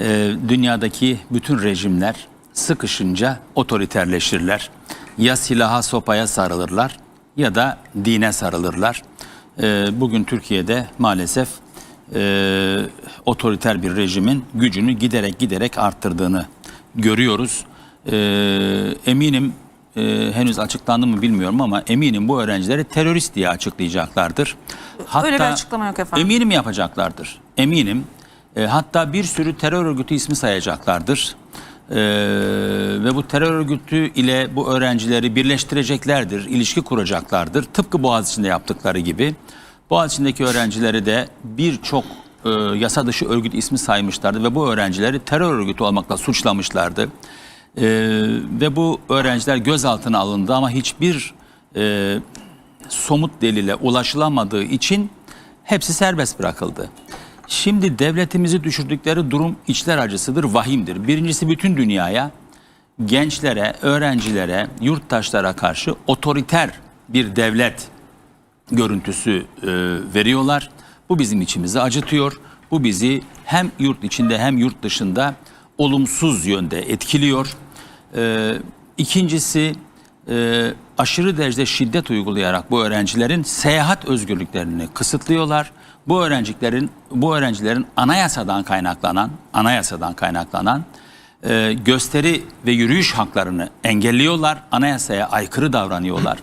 e, dünyadaki bütün rejimler sıkışınca otoriterleşirler. Ya silaha sopaya sarılırlar ya da dine sarılırlar. E, bugün Türkiye'de maalesef e, otoriter bir rejimin gücünü giderek giderek arttırdığını görüyoruz. E, eminim e, henüz açıklandı mı bilmiyorum ama eminim bu öğrencileri terörist diye açıklayacaklardır. Öyle bir açıklama yok efendim. Eminim yapacaklardır. Eminim. E, hatta bir sürü terör örgütü ismi sayacaklardır. E, ve bu terör örgütü ile bu öğrencileri birleştireceklerdir, ilişki kuracaklardır. Tıpkı Boğaziçi'nde yaptıkları gibi. Boğaziçi'ndeki öğrencileri de birçok e, yasa dışı örgüt ismi saymışlardı ve bu öğrencileri terör örgütü olmakla suçlamışlardı. E, ve bu öğrenciler gözaltına alındı ama hiçbir e, somut delile ulaşılamadığı için hepsi serbest bırakıldı. Şimdi devletimizi düşürdükleri durum içler acısıdır, vahimdir. Birincisi bütün dünyaya, gençlere, öğrencilere, yurttaşlara karşı otoriter bir devlet görüntüsü e, veriyorlar. Bu bizim içimizi acıtıyor. Bu bizi hem yurt içinde hem yurt dışında olumsuz yönde etkiliyor. E, ikincisi e, aşırı derecede şiddet uygulayarak bu öğrencilerin seyahat özgürlüklerini kısıtlıyorlar. Bu öğrencilerin bu öğrencilerin anayasadan kaynaklanan anayasadan kaynaklanan e, gösteri ve yürüyüş haklarını engelliyorlar. Anayasaya aykırı davranıyorlar.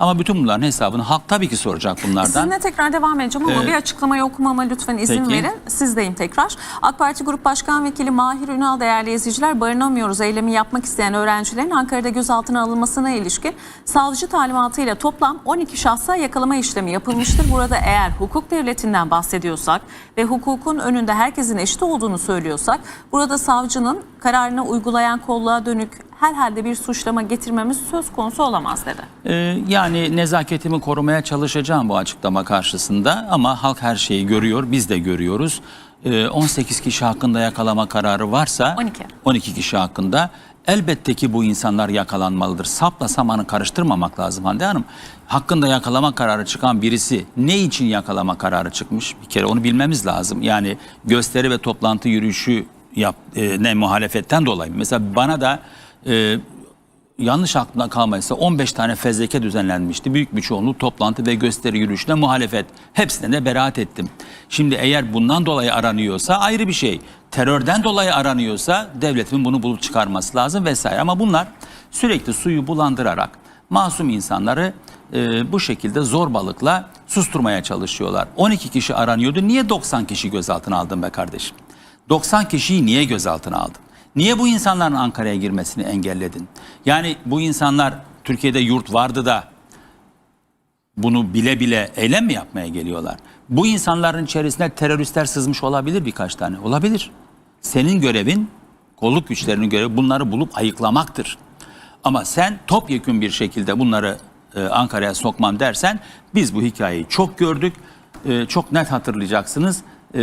Ama bütün bunların hesabını halk tabii ki soracak bunlardan. Sizinle tekrar devam edeceğim ama Ee, bir açıklamayı okumama lütfen izin peki. verin. Sizdeyim tekrar. AK Parti Grup Başkan Vekili Mahir Ünal değerli izleyiciler barınamıyoruz eylemi yapmak isteyen öğrencilerin Ankara'da gözaltına alınmasına ilişkin savcı talimatıyla toplam 12 şahsa yakalama işlemi yapılmıştır. Burada eğer hukuk devletinden bahsediyorsak ve hukukun önünde herkesin eşit olduğunu söylüyorsak burada savcının kararını uygulayan kolluğa dönük herhalde bir suçlama getirmemiz söz konusu olamaz dedi. Ee, yani nezaketimi korumaya çalışacağım bu açıklama karşısında ama halk her şeyi görüyor, biz de görüyoruz. Ee, 18 kişi hakkında yakalama kararı varsa 12. 12 kişi hakkında elbette ki bu insanlar yakalanmalıdır. Sapla samanı karıştırmamak lazım Hande Hanım. Hakkında yakalama kararı çıkan birisi ne için yakalama kararı çıkmış? Bir kere onu bilmemiz lazım. Yani gösteri ve toplantı yürüyüşü yap, e, ne muhalefetten dolayı. Mesela bana da e, yanlış aklımda kalmaysa 15 tane fezleke düzenlenmişti. Büyük bir çoğunluğu toplantı ve gösteri yürüyüşüne muhalefet. Hepsine de beraat ettim. Şimdi eğer bundan dolayı aranıyorsa ayrı bir şey. Terörden dolayı aranıyorsa devletimin bunu bulup çıkarması lazım vesaire. Ama bunlar sürekli suyu bulandırarak masum insanları e, bu şekilde zorbalıkla susturmaya çalışıyorlar. 12 kişi aranıyordu. Niye 90 kişi gözaltına aldın be kardeşim? 90 kişiyi niye gözaltına aldın? Niye bu insanların Ankara'ya girmesini engelledin? Yani bu insanlar Türkiye'de yurt vardı da bunu bile bile eylem mi yapmaya geliyorlar? Bu insanların içerisine teröristler sızmış olabilir birkaç tane. Olabilir. Senin görevin, kolluk güçlerinin görevi bunları bulup ayıklamaktır. Ama sen topyekün bir şekilde bunları e, Ankara'ya sokmam dersen biz bu hikayeyi çok gördük. E, çok net hatırlayacaksınız. E,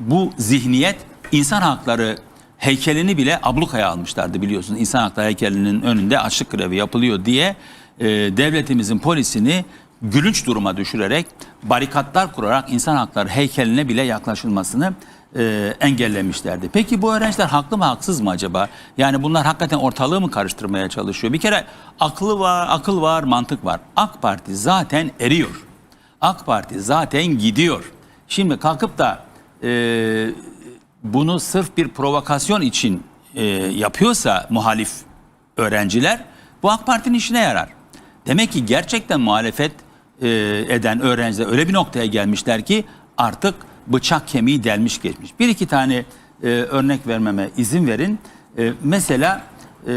bu zihniyet insan hakları heykelini bile ablukaya almışlardı biliyorsunuz. İnsan hakları heykelinin önünde açlık grevi yapılıyor diye e, devletimizin polisini gülünç duruma düşürerek barikatlar kurarak insan hakları heykeline bile yaklaşılmasını e, engellemişlerdi. Peki bu öğrenciler haklı mı haksız mı acaba? Yani bunlar hakikaten ortalığı mı karıştırmaya çalışıyor? Bir kere aklı var, akıl var, mantık var. AK Parti zaten eriyor. AK Parti zaten gidiyor. Şimdi kalkıp da e, bunu sırf bir provokasyon için e, yapıyorsa muhalif öğrenciler bu AK Parti'nin işine yarar. Demek ki gerçekten muhalefet e, eden öğrenciler öyle bir noktaya gelmişler ki artık bıçak kemiği delmiş geçmiş. Bir iki tane e, örnek vermeme izin verin. E, mesela e,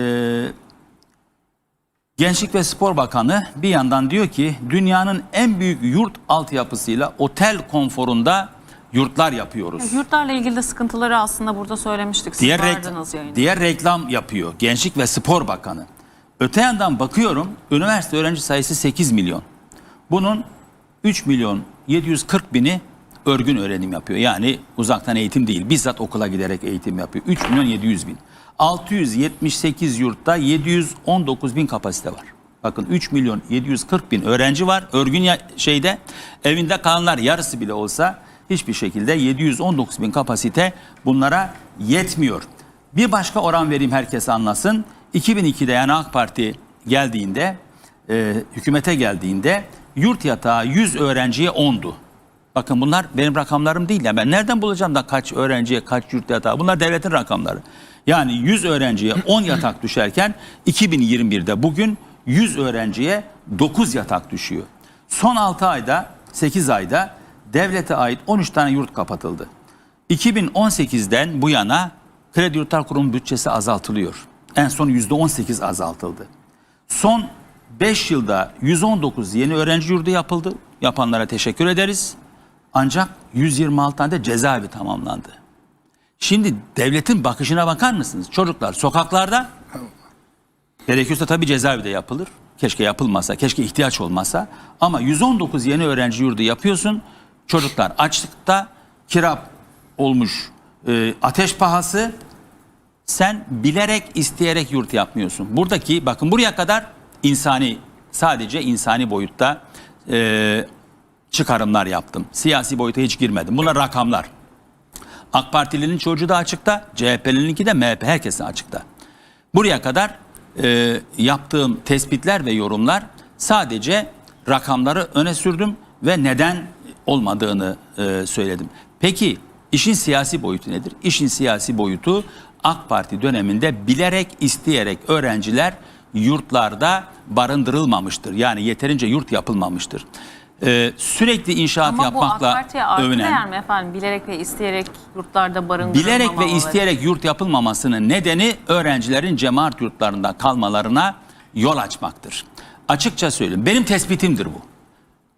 Gençlik ve Spor Bakanı bir yandan diyor ki dünyanın en büyük yurt altyapısıyla otel konforunda yurtlar yapıyoruz. Yurtlarla ilgili de sıkıntıları aslında burada söylemiştik. Siz Diğer, rekl- diğer reklam yapıyor Gençlik ve Spor Bakanı. Öte yandan bakıyorum üniversite öğrenci sayısı 8 milyon. Bunun 3 milyon 740 bini örgün öğrenim yapıyor. Yani uzaktan eğitim değil bizzat okula giderek eğitim yapıyor. 3 milyon 700 bin. 678 yurtta 719 bin kapasite var. Bakın 3 milyon 740 bin öğrenci var örgün şeyde evinde kalanlar yarısı bile olsa hiçbir şekilde 719 bin kapasite bunlara yetmiyor. Bir başka oran vereyim herkes anlasın. 2002'de yani AK Parti geldiğinde, e, hükümete geldiğinde yurt yatağı 100 öğrenciye 10'du. Bakın bunlar benim rakamlarım değil. Yani ben nereden bulacağım da kaç öğrenciye kaç yurt yatağı? Bunlar devletin rakamları. Yani 100 öğrenciye 10 yatak düşerken 2021'de bugün 100 öğrenciye 9 yatak düşüyor. Son 6 ayda 8 ayda devlete ait 13 tane yurt kapatıldı. 2018'den bu yana Kredi Yurtlar Kurumu bütçesi azaltılıyor. En son %18 azaltıldı. Son 5 yılda 119 yeni öğrenci yurdu yapıldı. Yapanlara teşekkür ederiz. Ancak 126 tane de cezaevi tamamlandı. Şimdi devletin bakışına bakar mısınız? Çocuklar sokaklarda gerekiyorsa tabii cezaevi de yapılır. Keşke yapılmasa, keşke ihtiyaç olmasa. Ama 119 yeni öğrenci yurdu yapıyorsun. Çocuklar açlıkta, kira olmuş, e, ateş pahası. Sen bilerek, isteyerek yurt yapmıyorsun. Buradaki, bakın buraya kadar insani, sadece insani boyutta e, çıkarımlar yaptım. Siyasi boyuta hiç girmedim. Bunlar rakamlar. AK Partilinin çocuğu da açıkta, CHP'lininki de MHP herkesin açıkta. Buraya kadar e, yaptığım tespitler ve yorumlar sadece rakamları öne sürdüm ve neden olmadığını e, söyledim. Peki işin siyasi boyutu nedir? İşin siyasi boyutu AK Parti döneminde bilerek isteyerek öğrenciler yurtlarda barındırılmamıştır. Yani yeterince yurt yapılmamıştır. E, sürekli inşaat Ama bu AK yapmakla Parti'ye övünen değer mi efendim? Bilerek ve isteyerek yurtlarda barındırılmamaları. Bilerek ve isteyerek yurt yapılmamasının nedeni öğrencilerin cemaat yurtlarında kalmalarına yol açmaktır. Açıkça söyleyeyim benim tespitimdir bu.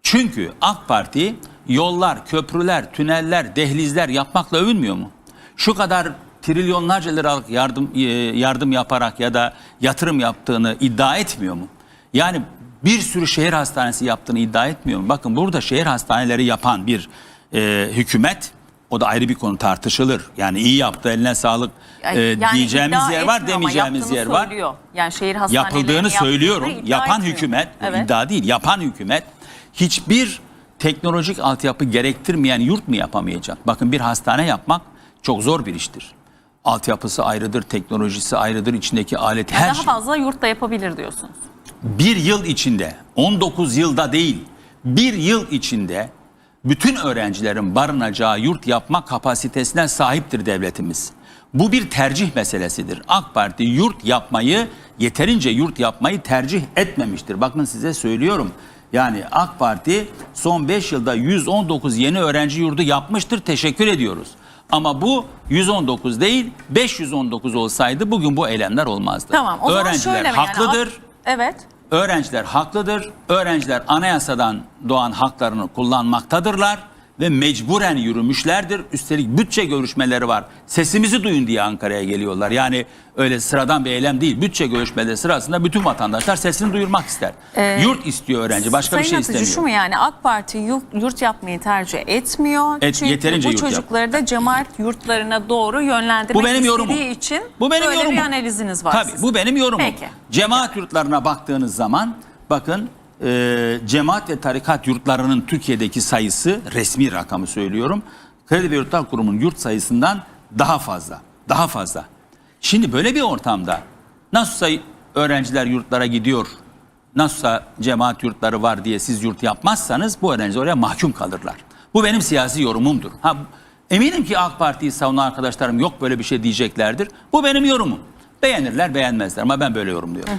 Çünkü AK Parti yollar, köprüler, tüneller, dehlizler yapmakla övünmüyor mu? Şu kadar trilyonlarca liralık yardım e, yardım yaparak ya da yatırım yaptığını iddia etmiyor mu? Yani bir sürü şehir hastanesi yaptığını iddia etmiyor mu? Bakın burada şehir hastaneleri yapan bir e, hükümet o da ayrı bir konu tartışılır. Yani iyi yaptı eline sağlık Yani- e, yani diyeceğimiz yer var demeyeceğimiz yer var. söylüyor. Yani şehir hastanelerini Yapıldığını söylüyorum. Yapan etmiyor. hükümet, Evet. iddia değil, yapan hükümet hiçbir teknolojik altyapı gerektirmeyen yurt mu yapamayacak? Bakın bir hastane yapmak çok zor bir iştir. Altyapısı ayrıdır, teknolojisi ayrıdır, içindeki alet her Daha şey. fazla yurtta yapabilir diyorsunuz. Bir yıl içinde, 19 yılda değil, bir yıl içinde bütün öğrencilerin barınacağı yurt yapma kapasitesine sahiptir devletimiz. Bu bir tercih meselesidir. AK Parti yurt yapmayı, yeterince yurt yapmayı tercih etmemiştir. Bakın size söylüyorum. Yani AK Parti son 5 yılda 119 yeni öğrenci yurdu yapmıştır. Teşekkür ediyoruz. Ama bu 119 değil 519 olsaydı bugün bu eylemler olmazdı. Tamam. O zaman Öğrenciler şöyle mi yani? haklıdır. Evet. Öğrenciler haklıdır. Öğrenciler anayasadan doğan haklarını kullanmaktadırlar ve mecburen yürümüşlerdir. Üstelik bütçe görüşmeleri var. Sesimizi duyun diye Ankara'ya geliyorlar. Yani öyle sıradan bir eylem değil. Bütçe görüşmeleri sırasında bütün vatandaşlar sesini duyurmak ister. Yurt istiyor öğrenci. Başka Sayın bir şey Atıcı istemiyor. şu mu yani AK Parti yurt, yurt yapmayı tercih etmiyor. Et- Çünkü yeterince bu yurt yap. çocukları da cemaat yurtlarına doğru yönlendirmek Bu benim yorumum. için Bu benim böyle yorumum. bir analiziniz var Tabii sizin. bu benim yorumum. Peki. Cemaat yurtlarına baktığınız zaman bakın e, cemaat ve tarikat yurtlarının Türkiye'deki sayısı resmi rakamı söylüyorum. Kredi ve Yurtlar Kurumu'nun yurt sayısından daha fazla. Daha fazla. Şimdi böyle bir ortamda nasılsa öğrenciler yurtlara gidiyor, nasılsa cemaat yurtları var diye siz yurt yapmazsanız bu öğrenciler oraya mahkum kalırlar. Bu benim siyasi yorumumdur. Ha, eminim ki AK Parti'yi savunan arkadaşlarım yok böyle bir şey diyeceklerdir. Bu benim yorumum. Beğenirler beğenmezler ama ben böyle yorumluyorum.